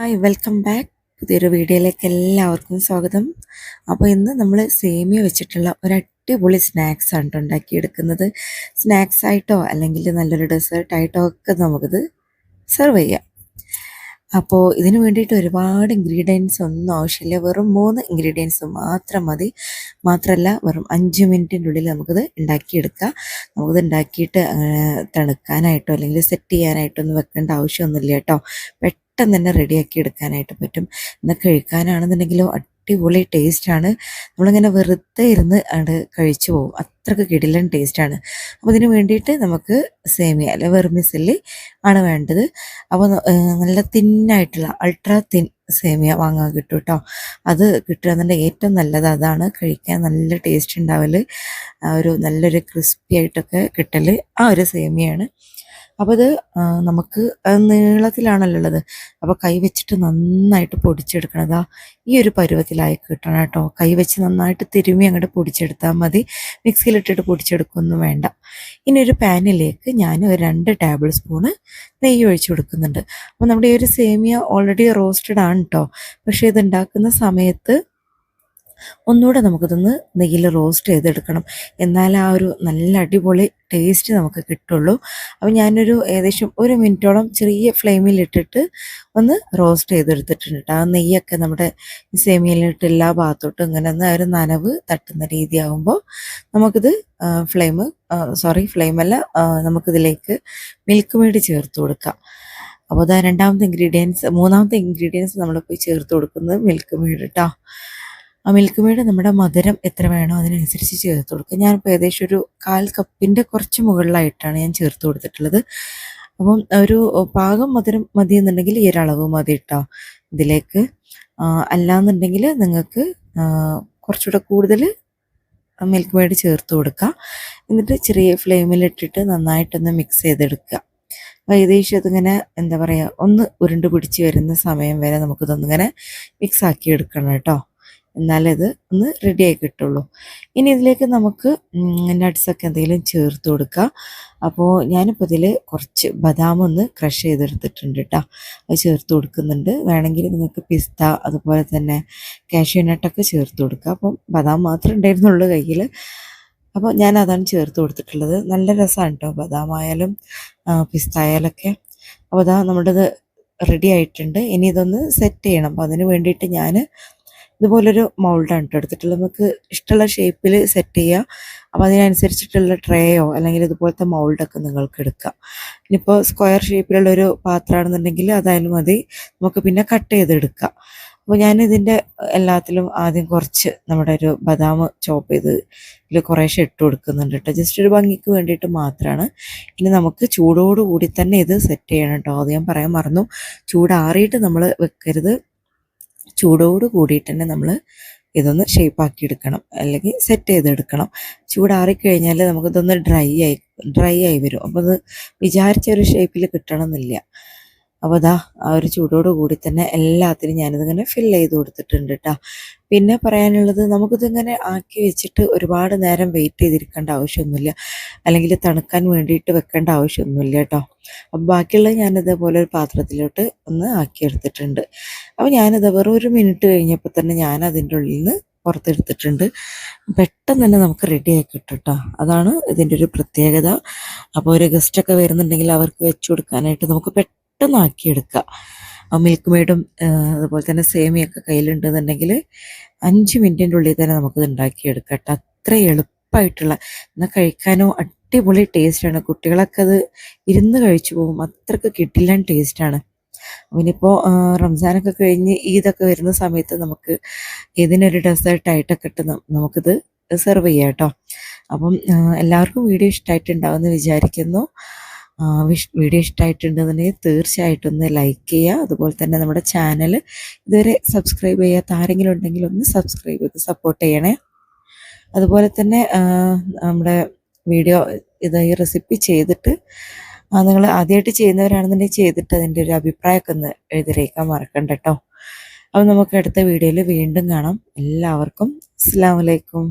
Hi welcome back പുതിയൊരു വീഡിയോയിലേക്ക് എല്ലാവർക്കും സ്വാഗതം. അപ്പോൾ ഇന്ന് നമ്മൾ സേമിയ വെച്ചിട്ടുള്ള ഒരു അടിപൊളി സ്നാക്സ് ആണ് ഉണ്ടാക്കിയെടുക്കുന്നത്. സ്നാക്സ് ആയിട്ടോ അല്ലെങ്കിൽ നല്ലൊരു ഡെസേർട്ടായിട്ടോ ഒക്കെ നമുക്കിത് സെർവ് ചെയ്യാം. അപ്പോൾ ഇതിന് വേണ്ടിയിട്ട് ഒരുപാട് ഇൻഗ്രീഡിയൻസ് ഒന്നും ആവശ്യമില്ല. വെറും മൂന്ന് ഇൻഗ്രീഡിയൻസ് മാത്രം മതി. മാത്രമല്ല വെറും അഞ്ച് മിനിറ്റിന്റെ ഉള്ളിൽ നമുക്കിത് ഉണ്ടാക്കിയെടുക്കാം. നമുക്കിത് ഉണ്ടാക്കിയിട്ട് തണുക്കാനായിട്ടോ അല്ലെങ്കിൽ സെറ്റ് ചെയ്യാനായിട്ടോ ഒന്നും വെക്കേണ്ട ആവശ്യമൊന്നുമില്ല കേട്ടോ തന്നെ റെഡിയാക്കി എടുക്കാനായിട്ട് പറ്റും. എന്നാൽ കഴിക്കാനാണെന്നുണ്ടെങ്കിലോ അടിപൊളി ടേസ്റ്റാണ് നമ്മളിങ്ങനെ വെറുതെ ഇരുന്ന് അത് കഴിച്ചു പോകും. അത്രയ്ക്ക് കിടിലൻ ടേസ്റ്റാണ് അപ്പോൾ ഇതിന് വേണ്ടിയിട്ട് നമുക്ക് സേമിയ അല്ലെ വെർമിസല്ലി ആണ് വേണ്ടത്. അപ്പോൾ നല്ല തിന്നായിട്ടുള്ള അൾട്രാ തിൻ സേമിയ വാങ്ങാൻ കിട്ടും കേട്ടോ അത് കിട്ടുകയെന്നുണ്ടെങ്കിൽ ഏറ്റവും നല്ലത് അതാണ്. കഴിക്കാൻ നല്ല ടേസ്റ്റ് ഉണ്ടാവൽ ഒരു നല്ലൊരു ക്രിസ്പി ആയിട്ടൊക്കെ കിട്ടൽ ആ ഒരു സേമിയാണ്. അപ്പോൾ ഇത് നമുക്ക് നീളത്തിലാണല്ലോ ഉള്ളത്. അപ്പോൾ കൈ വെച്ചിട്ട് നന്നായിട്ട് പൊടിച്ചെടുക്കണതാ ഈ ഒരു പരുവത്തിലായി കിട്ടണം കേട്ടോ കൈ വെച്ച് നന്നായിട്ട് തിരുമ്മി അങ്ങോട്ട് പൊടിച്ചെടുത്താൽ മതി. മിക്സിയിലിട്ടിട്ട് പൊടിച്ചെടുക്കൊന്നും വേണ്ട. ഇനി ഒരു പാനിലേക്ക് ഞാൻ ഒരു രണ്ട് ടേബിൾ സ്പൂണ് നെയ്യ് ഒഴിച്ചു കൊടുക്കുന്നുണ്ട്. അപ്പോൾ നമ്മുടെ ഈ ഒരു സേമിയ ഓൾറെഡി റോസ്റ്റഡ് ആണ് കേട്ടോ പക്ഷേ ഇത് ഉണ്ടാക്കുന്ന സമയത്ത് ഒന്നുകൂടെ നമുക്കിതൊന്ന് നെയ്യിൽ റോസ്റ്റ് ചെയ്തെടുക്കണം. എന്നാൽ ആ ഒരു നല്ല അടിപൊളി ടേസ്റ്റ് നമുക്ക് കിട്ടുള്ളൂ. അപ്പോൾ ഞാനൊരു ഏകദേശം ഒരു മിനിറ്റോളം ചെറിയ ഫ്ലെയിമിലിട്ടിട്ട് ഒന്ന് റോസ്റ്റ് ചെയ്തെടുത്തിട്ടുണ്ട് ആ നെയ്യൊക്കെ നമ്മുടെ സേമിയയിലിട്ട് എല്ലാ ഭാഗത്തോട്ടും ഇങ്ങനെ ഒന്ന് ഒരു നനവ് തട്ടുന്ന രീതിയാകുമ്പോൾ നമുക്കിത് ഫ്ലെയിം സോറി ഫ്ലെയിമല്ല നമുക്കിതിലേക്ക് മിൽക്ക് മെയ്ഡ് ചേർത്ത് കൊടുക്കാം. അപ്പോൾ അതാ രണ്ടാമത്തെ ഇൻഗ്രീഡിയൻസ് മൂന്നാമത്തെ ഇൻഗ്രീഡിയൻസ് നമ്മളിപ്പോൾ ചേർത്ത് കൊടുക്കുന്നത് മിൽക്ക് മെയ്ഡ് കേട്ടോ ആ മിൽക്ക് മെയ്ഡ് നമ്മുടെ മധുരം എത്ര വേണോ അതിനനുസരിച്ച് ചേർത്ത് കൊടുക്കുക. ഞാനിപ്പോൾ ഏകദേശം ഒരു കാൽ കപ്പിന്റെ കുറച്ച് മുകളിലായിട്ടാണ് ഞാൻ ചേർത്ത് കൊടുത്തിട്ടുള്ളത്. അപ്പം ഒരു പാകം മധുരം മതി എന്നുണ്ടെങ്കിൽ ഈ ഒരളവ് മതി കേട്ടോ ഇതിലേക്ക്. അല്ലാന്നുണ്ടെങ്കിൽ നിങ്ങൾക്ക് കുറച്ചുകൂടെ കൂടുതൽ മിൽക്ക് മെയ്ഡ് ചേർത്ത് കൊടുക്കുക. എന്നിട്ട് ചെറിയ ഫ്ലെയിമിലിട്ടിട്ട് നന്നായിട്ടൊന്ന് മിക്സ് ചെയ്തെടുക്കുക. ഏകദേശം അതിങ്ങനെ എന്താ പറയുക ഒന്ന് ഉരുണ്ട് പിടിച്ച് വരുന്ന സമയം വരെ നമുക്കിതൊന്നിങ്ങനെ മിക്സ് ആക്കി എടുക്കണം കേട്ടോ എന്നാലേ ഇത് ഒന്ന് ആയി കിട്ടുള്ളൂ. ഇനി ഇതിലേക്ക് നമുക്ക് നട്ട്സൊക്കെ എന്തെങ്കിലും ചേർത്ത് കൊടുക്കാം. അപ്പോൾ ഞാനിപ്പോൾ ഇതിൽ കുറച്ച് ബദാം ഒന്ന് ക്രഷ് ചെയ്തെടുത്തിട്ടുണ്ട് കേട്ടോ അത് ചേർത്ത് കൊടുക്കുന്നുണ്ട്. വേണമെങ്കിൽ നിങ്ങൾക്ക് പിസ്ത അതുപോലെ തന്നെ കാഷ്യൂ നട്ടൊക്കെ ചേർത്ത് കൊടുക്കുക അപ്പം ബദാം മാത്രമേ ഉണ്ടായിരുന്നുള്ളൂ കയ്യിൽ അപ്പോൾ ഞാൻ അതാണ് ചേർത്ത് കൊടുത്തിട്ടുള്ളത്. നല്ല രസമാണ് കേട്ടോ ബദാം ആയാലും പിസ്ത ആയാലൊക്കെ. അപ്പോൾ അതാ നമ്മുടേത് റെഡി ആയിട്ടുണ്ട്. ഇനി ഇതൊന്ന് സെറ്റ് ചെയ്യണം. അപ്പോൾ അതിന് വേണ്ടിയിട്ട് ഞാൻ ഇതുപോലൊരു മൗൾഡാണ് കേട്ടോ എടുത്തിട്ടുള്ളത്. നമുക്ക് ഇഷ്ടമുള്ള ഷേപ്പിൽ സെറ്റ് ചെയ്യുക അപ്പോൾ അതിനനുസരിച്ചിട്ടുള്ള ട്രേയോ അല്ലെങ്കിൽ ഇതുപോലത്തെ മൗൾഡൊക്കെ നിങ്ങൾക്ക് എടുക്കാം. ഇനിയിപ്പോൾ സ്ക്വയർ ഷേപ്പിലുള്ള ഒരു പാത്രമാണെന്നുണ്ടെങ്കിൽ അതായാലും മതി. നമുക്ക് പിന്നെ കട്ട് ചെയ്തെടുക്കാം. അപ്പോൾ ഞാൻ ഇതിന്റെ എല്ലാത്തിലും ആദ്യം കുറച്ച് നമ്മുടെ ഒരു ബദാം ചോപ്പ് ചെയ്ത് ഇതിൽ കുറേശ്ശെ ഇട്ട് കൊടുക്കുന്നുണ്ട് കേട്ടോ ജസ്റ്റ് ഒരു ഭംഗിക്ക് വേണ്ടിയിട്ട് മാത്രമാണ് ഇനി നമുക്ക് ചൂടോടുകൂടി തന്നെ ഇത് സെറ്റ് ചെയ്യണം കേട്ടോ അത് ഞാൻ പറയാൻ മറന്നു. ചൂടാറിയിട്ട് നമ്മൾ വെക്കരുത്. ചൂടോട് കൂടിയിട്ട് തന്നെ നമ്മൾ ഇതൊന്ന് ഷേപ്പാക്കി എടുക്കണം അല്ലെങ്കിൽ സെറ്റ് ചെയ്തെടുക്കണം. ചൂടാറിക്കഴിഞ്ഞാൽ നമുക്കിതൊന്ന് ഡ്രൈ ആയി ഡ്രൈ ആയി വരും. അപ്പോൾ അത് വിചാരിച്ച ഒരു ഷേപ്പിൽ കിട്ടണമെന്നില്ല. അപ്പോൾ അതാ ആ ഒരു ചൂടോട് കൂടി തന്നെ എല്ലാത്തിനും ഞാനിതിങ്ങനെ ഫില്ല് ചെയ്ത് കൊടുത്തിട്ടുണ്ട് കേട്ടോ പിന്നെ പറയാനുള്ളത് നമുക്കിതിങ്ങനെ ആക്കി വെച്ചിട്ട് ഒരുപാട് നേരം വെയിറ്റ് ചെയ്തിരിക്കേണ്ട ആവശ്യമൊന്നുമില്ല. അല്ലെങ്കിൽ തണുക്കാൻ വേണ്ടിയിട്ട് വെക്കേണ്ട ആവശ്യമൊന്നുമില്ല കേട്ടോ അപ്പം ബാക്കിയുള്ളത് ഞാനിതേപോലെ ഒരു പാത്രത്തിലോട്ട് ഒന്ന് ആക്കിയെടുത്തിട്ടുണ്ട്. അപ്പോൾ ഞാനിത് വെറും ഒരു മിനിറ്റ് കഴിഞ്ഞപ്പോൾ തന്നെ ഞാൻ അതിന്റെ ഉള്ളിൽ നിന്ന് പുറത്തെടുത്തിട്ടുണ്ട്. പെട്ടെന്ന് തന്നെ നമുക്ക് റെഡി ആക്കി അതാണ് ഇതിന്റെ ഒരു പ്രത്യേകത. അപ്പോൾ ഒരു ഗസ്റ്റൊക്കെ വരുന്നുണ്ടെങ്കിൽ അവർക്ക് വെച്ചു കൊടുക്കാനായിട്ട് നമുക്ക് പെട്ടെന്ന് ആക്കിയെടുക്കാം മിൽക്ക് മെയ്ഡും അതുപോലെ തന്നെ സേമിയൊക്കെ കയ്യിലുണ്ടെന്നുണ്ടെങ്കിൽ അഞ്ച് മിനിറ്റിന്റെ ഉള്ളിൽ തന്നെ നമുക്കത് ഉണ്ടാക്കിയെടുക്കാം കേട്ടോ. അത്ര എളുപ്പമായിട്ടുള്ള എന്നാൽ കഴിക്കാനോ അടിപൊളി ടേസ്റ്റാണ് കുട്ടികളൊക്കെ അത് ഇരുന്ന് കഴിച്ചു പോകും. അത്രയ്ക്ക് കിട്ടില്ല ടേസ്റ്റാണ് ഇനിയിപ്പോൾ റംസാനൊക്കെ കഴിഞ്ഞ് ഈദൊക്കെ വരുന്ന സമയത്ത് നമുക്ക് ഇതിനൊരു ഡെസേർട്ടായിട്ടൊക്കെ ഇട്ട് നമുക്കിത് സെർവ് ചെയ്യാം കേട്ടോ. അപ്പം എല്ലാവർക്കും വീഡിയോ ഇഷ്ടമായിട്ടുണ്ടാവുമെന്ന് വിചാരിക്കുന്നു. വീഡിയോ ഇഷ്ടമായിട്ടുണ്ടെന്നുണ്ടെങ്കിൽ തീർച്ചയായിട്ടും ഒന്ന് ലൈക്ക് ചെയ്യുക. അതുപോലെ തന്നെ നമ്മുടെ ചാനൽ ഇതുവരെ സബ്സ്ക്രൈബ് ചെയ്യാത്ത ആരെങ്കിലും ഉണ്ടെങ്കിൽ ഒന്ന് സബ്സ്ക്രൈബ് ചെയ്ത് സപ്പോർട്ട് ചെയ്യണേ. അതുപോലെ തന്നെ നമ്മുടെ വീഡിയോ ഇത് ഈ റെസിപ്പി ചെയ്തിട്ട് നിങ്ങൾ ആദ്യമായിട്ട് ചെയ്യുന്നവരാണെന്നുണ്ടെങ്കിൽ ചെയ്തിട്ട് അതിന്റെ ഒരു അഭിപ്രായമൊക്കെ ഒന്ന് എഴുതിരേക്കാൻ മറക്കണ്ട കേട്ടോ അപ്പോൾ നമുക്ക് അടുത്ത വീഡിയോയിൽ വീണ്ടും കാണാം. എല്ലാവർക്കും അസ്സാം വലൈക്കും